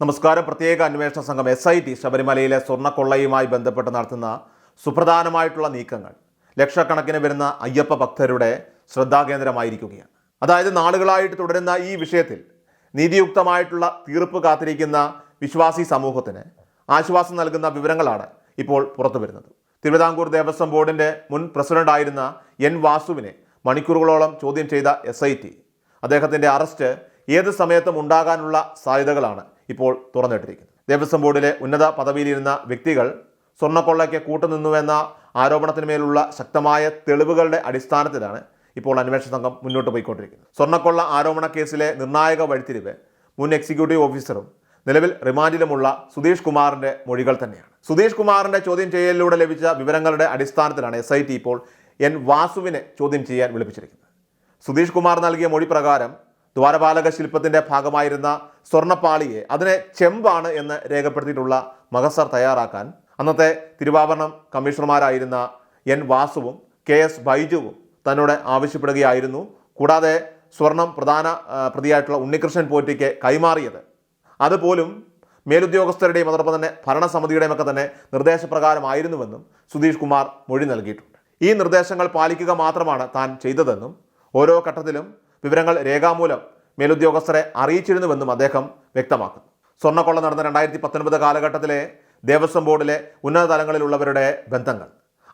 നമസ്കാരം. പ്രത്യേക അന്വേഷണ സംഘം എസ് ഐ ടി ശബരിമലയിലെ സ്വർണക്കൊള്ളയുമായി ബന്ധപ്പെട്ട് നടത്തുന്ന സുപ്രധാനമായിട്ടുള്ള നീക്കങ്ങൾ ലക്ഷക്കണക്കിന് വരുന്ന അയ്യപ്പ ഭക്തരുടെ ശ്രദ്ധാകേന്ദ്രമായിരിക്കുകയാണ്. അതായത് നാളുകളായിട്ട് തുടരുന്ന ഈ വിഷയത്തിൽ നീതിയുക്തമായിട്ടുള്ള തീർപ്പ് കാത്തിരിക്കുന്ന വിശ്വാസി സമൂഹത്തിന് ആശ്വാസം നൽകുന്ന വിവരങ്ങളാണ് ഇപ്പോൾ പുറത്തു വരുന്നത്. തിരുവിതാംകൂർ ദേവസ്വം ബോർഡിന്റെ മുൻ പ്രസിഡന്റായിരുന്ന എൻ വാസുവിനെ മണിക്കൂറുകളോളം ചോദ്യം ചെയ്ത എസ് ഐ ടി അദ്ദേഹത്തിന്റെ അറസ്റ്റ് ഏത് സമയത്തും ഉണ്ടാകാനുള്ള സാധ്യതകളാണ് ഇപ്പോൾ തുറന്നിട്ടിരിക്കുന്നത് ദേവസ്വം ബോർഡിലെ ഉന്നത പദവിയിലിരുന്ന വ്യക്തികൾ സ്വർണക്കൊള്ളയ്ക്ക് കൂട്ടുനിന്നുവെന്ന ആരോപണത്തിന്മേലുള്ള ശക്തമായ തെളിവുകളുടെ അടിസ്ഥാനത്തിലാണ് ഇപ്പോൾ അന്വേഷണ സംഘം മുന്നോട്ട് പോയിക്കൊണ്ടിരിക്കുന്നത്. സ്വർണക്കൊള്ള ആരോപണ കേസിലെ നിർണായക വഴിത്തിരിവ് മുൻ എക്സിക്യൂട്ടീവ് ഓഫീസറും നിലവിൽ റിമാൻഡിലുമുള്ള സുധീഷ് കുമാറിന്റെ മൊഴികൾ തന്നെയാണ്. സുധീഷ് കുമാറിന്റെ ചോദ്യം ചെയ്യലിലൂടെ ലഭിച്ച വിവരങ്ങളുടെ അടിസ്ഥാനത്തിലാണ് എസ് ഐ ടി ഇപ്പോൾ എൻ വാസുവിനെ ചോദ്യം ചെയ്യാൻ വിളിപ്പിച്ചിരിക്കുന്നത്. സുധീഷ് കുമാർ നൽകിയ മൊഴി പ്രകാരം ദ്വാരപാലക ശില്പത്തിന്റെ ഭാഗമായിരുന്ന സ്വർണപ്പാളിയെ അതിനെ ചെമ്പാണ് എന്ന് രേഖപ്പെടുത്തിയിട്ടുള്ള മഹസർ തയ്യാറാക്കാൻ അന്നത്തെ തിരുവാഭരണം കമ്മീഷണർമാരായിരുന്ന എൻ വാസുവും കെ എസ് ബൈജുവും തന്നോട് ആവശ്യപ്പെടുകയായിരുന്നു. കൂടാതെ സ്വർണം പ്രധാന പ്രതിയായിട്ടുള്ള ഉണ്ണികൃഷ്ണൻ പോറ്റിക്ക് കൈമാറിയത്. അതുപോലും മേലുദ്യോഗസ്ഥരുടെയും അതോടൊപ്പം തന്നെ ഭരണസമിതിയുടെയും ഒക്കെ തന്നെ നിർദ്ദേശപ്രകാരമായിരുന്നുവെന്നും സുധീഷ് കുമാർ മൊഴി നൽകിയിട്ടുണ്ട്. ഈ നിർദ്ദേശങ്ങൾ പാലിക്കുക മാത്രമാണ് താൻ ചെയ്തതെന്നും ഓരോ ഘട്ടത്തിലും വിവരങ്ങൾ രേഖാമൂലം മേലുദ്യോഗസ്ഥരെ അറിയിച്ചിരുന്നുവെന്നും അദ്ദേഹം വ്യക്തമാക്കുന്നു. സ്വർണക്കൊള്ള നടന്ന രണ്ടായിരത്തി പത്തൊൻപത് കാലഘട്ടത്തിലെ ദേവസ്വം ബോർഡിലെ ഉന്നത തലങ്ങളിലുള്ളവരുടെ ബന്ധങ്ങൾ.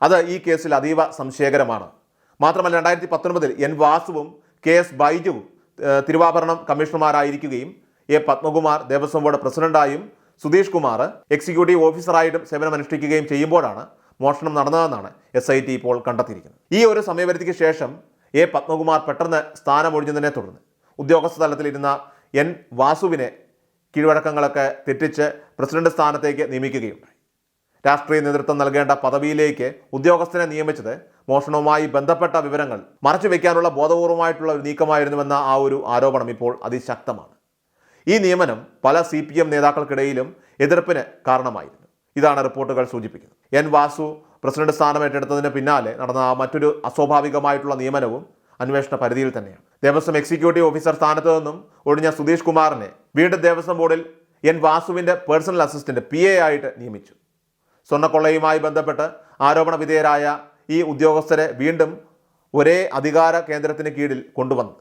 അത് ഈ കേസിൽ അതീവ സംശയകരമാണ്. മാത്രമല്ല രണ്ടായിരത്തി പത്തൊൻപതിൽ എൻ വാസുവും കെ എസ് ബൈജുവും തിരുവാഭരണം കമ്മീഷണർമാരായിരിക്കുകയും എ പത്മകുമാർ ദേവസ്വം ബോർഡ് പ്രസിഡന്റായും സുധീഷ് കുമാർ എക്സിക്യൂട്ടീവ് ഓഫീസറായിട്ടും സേവനമനുഷ്ഠിക്കുകയും ചെയ്യുമ്പോഴാണ് മോഷണം നടന്നതെന്നാണ് എസ് ഐ ടി ഇപ്പോൾ കണ്ടെത്തിയിരിക്കുന്നത്. ഈ ഒരു സമയപരിധിക്ക് ശേഷം എ പത്മകുമാർ പെട്ടെന്ന് സ്ഥാനമൊഴിഞ്ഞതിനെ തുടർന്ന് ഉദ്യോഗസ്ഥ തലത്തിലിരുന്ന എൻ വാസുവിനെ കീഴ്വഴക്കങ്ങളൊക്കെ തെറ്റിച്ച് പ്രസിഡന്റ് സ്ഥാനത്തേക്ക് നിയമിക്കുകയുണ്ടായി. രാഷ്ട്രീയ നേതൃത്വം നൽകേണ്ട പദവിയിലേക്ക് ഉദ്യോഗസ്ഥനെ നിയമിച്ചത് മോഷണവുമായി ബന്ധപ്പെട്ട വിവരങ്ങൾ മറച്ചു വയ്ക്കാനുള്ള ബോധപൂർവമായിട്ടുള്ള ഒരു നീക്കമായിരുന്നുവെന്ന ആ ഒരു ആരോപണം ഇപ്പോൾ അതിശക്തമാണ്. ഈ നിയമനം പല സി പി എം നേതാക്കൾക്കിടയിലും എതിർപ്പിന് കാരണമായിരുന്നു. ഇതാണ് റിപ്പോർട്ടുകൾ സൂചിപ്പിക്കുന്നത്. എൻ വാസു പ്രസിഡന്റ് സ്ഥാനം ഏറ്റെടുത്തതിന് പിന്നാലെ നടന്ന മറ്റൊരു അസ്വാഭാവികമായിട്ടുള്ള നിയമനവും അന്വേഷണ പരിധിയിൽ തന്നെയാണ്. ദേവസ്വം എക്സിക്യൂട്ടീവ് ഓഫീസർ സ്ഥാനത്ത് നിന്നും ഒഴിഞ്ഞ സുധീഷ് കുമാറിനെ വീണ്ടും ദേവസ്വം ബോർഡിൽ എൻ വാസുവിന്റെ പേഴ്സണൽ അസിസ്റ്റന്റ് പി എ ആയിട്ട് നിയമിച്ചു. സ്വർണക്കൊള്ളയുമായി ബന്ധപ്പെട്ട് ആരോപണ വിധേയരായ ഈ ഉദ്യോഗസ്ഥരെ വീണ്ടും ഒരേ അധികാര കേന്ദ്രത്തിന് കീഴിൽ കൊണ്ടുവന്നു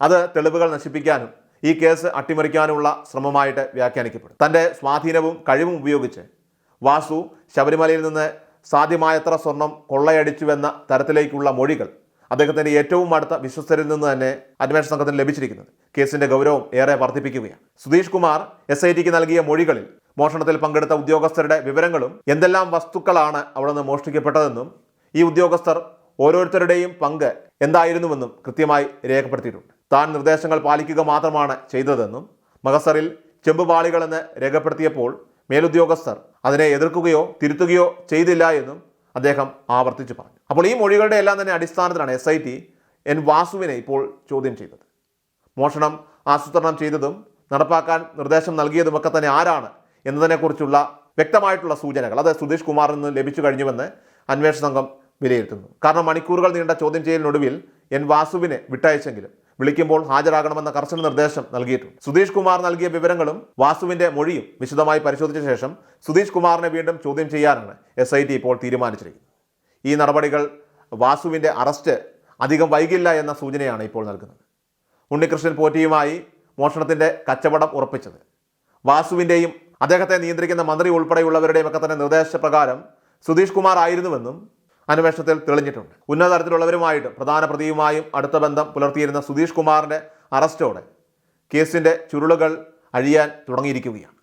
അത് തെളിവുകൾ നശിപ്പിക്കാനും ഈ കേസ് അട്ടിമറിക്കാനുമുള്ള ശ്രമമായിട്ട് വ്യാഖ്യാനിക്കപ്പെടും. തന്റെ സ്വാധീനവും കഴിവും ഉപയോഗിച്ച് വാസു ശബരിമലയിൽ നിന്ന് സാധ്യമായത്ര സ്വർണം കൊള്ളയടിച്ചുവെന്ന തരത്തിലേക്കുള്ള മൊഴികൾ അദ്ദേഹത്തിന്റെ ഏറ്റവും അടുത്ത വിശ്വസ്തരിൽ നിന്ന് തന്നെ അന്വേഷണ സംഘത്തിന് ലഭിച്ചിരിക്കുന്നത്. കേസിന്റെ ഗൗരവം ഏറെ വർദ്ധിപ്പിക്കുകയാണ്. സുധീഷ് കുമാർ എസ് ഐ ടിക്ക് നൽകിയ മൊഴികളിൽ മോഷണത്തിൽ പങ്കെടുത്ത ഉദ്യോഗസ്ഥരുടെ വിവരങ്ങളും എന്തെല്ലാം വസ്തുക്കളാണ് അവിടെ നിന്ന് മോഷ്ടിക്കപ്പെട്ടതെന്നും ഈ ഉദ്യോഗസ്ഥർ ഓരോരുത്തരുടെയും പങ്ക് എന്തായിരുന്നുവെന്നും കൃത്യമായി രേഖപ്പെടുത്തിയിട്ടുണ്ട്. താൻ നിർദ്ദേശങ്ങൾ പാലിക്കുക മാത്രമാണ് ചെയ്തതെന്നും മഹസറിൽ ചെമ്പുപാളികളെന്ന് രേഖപ്പെടുത്തിയപ്പോൾ മേലുദ്യോഗസ്ഥർ അതിനെ എതിർക്കുകയോ തിരുത്തുകയോ ചെയ്തില്ല എന്നും അദ്ദേഹം ആവർത്തിച്ചു പറഞ്ഞു. അപ്പോൾ ഈ മൊഴികളുടെ എല്ലാം തന്നെ അടിസ്ഥാനത്തിലാണ് എസ് ഐ ടി എൻ വാസുവിനെ ഇപ്പോൾ ചോദ്യം ചെയ്തത്. മോഷണം ആസൂത്രണം ചെയ്തതും നടപ്പാക്കാൻ നിർദ്ദേശം നൽകിയതുമൊക്കെ തന്നെ ആരാണ് എന്നതിനെക്കുറിച്ചുള്ള വ്യക്തമായിട്ടുള്ള സൂചനകൾ. അത് സുധീഷ് കുമാറിൽ നിന്ന് ലഭിച്ചു കഴിഞ്ഞുവെന്ന് അന്വേഷണ സംഘം വിലയിരുത്തുന്നു. കാരണം മണിക്കൂറുകൾ നീണ്ട ചോദ്യം ചെയ്യലിനൊടുവിൽ എൻ വാസുവിനെ വിട്ടയച്ചെങ്കിലും വിളിക്കുമ്പോൾ ഹാജരാകണമെന്ന കർശന നിർദ്ദേശം നൽകിയിട്ടുണ്ട്. സുധീഷ് കുമാർ നൽകിയ വിവരങ്ങളും വാസുവിന്റെ മൊഴിയും വിശദമായി പരിശോധിച്ച ശേഷം സുധീഷ് കുമാറിനെ വീണ്ടും ചോദ്യം ചെയ്യാനാണ് എസ് ഐ ടി ഇപ്പോൾ തീരുമാനിച്ചിരിക്കുന്നത്. ഈ നടപടികൾ വാസുവിന്റെ അറസ്റ്റ് അധികം വൈകില്ല എന്ന സൂചനയാണ് ഇപ്പോൾ നൽകുന്നത്. ഉണ്ണികൃഷ്ണൻ പോറ്റിയുമായി മോഷണത്തിന്റെ കച്ചവടം ഉറപ്പിച്ചത്. വാസുവിന്റെയും അദ്ദേഹത്തെ നിയന്ത്രിക്കുന്ന മന്ത്രി ഉൾപ്പെടെയുള്ളവരുടെയും ഒക്കെ തന്നെ നിർദ്ദേശപ്രകാരം സുധീഷ് കുമാർ ആയിരുന്നുവെന്നും അന്വേഷണത്തിൽ തെളിഞ്ഞിട്ടുണ്ട്. ഉന്നതതലത്തിലുള്ളവരുമായിട്ട് പ്രധാന പ്രതിയുമായും അടുത്ത ബന്ധം പുലർത്തിയിരുന്ന സുധീഷ് കുമാറിന്റെ അറസ്റ്റോടെ കേസിന്റെ ചുരുളുകൾ അഴിയാൻ തുടങ്ങിയിരിക്കുകയാണ്.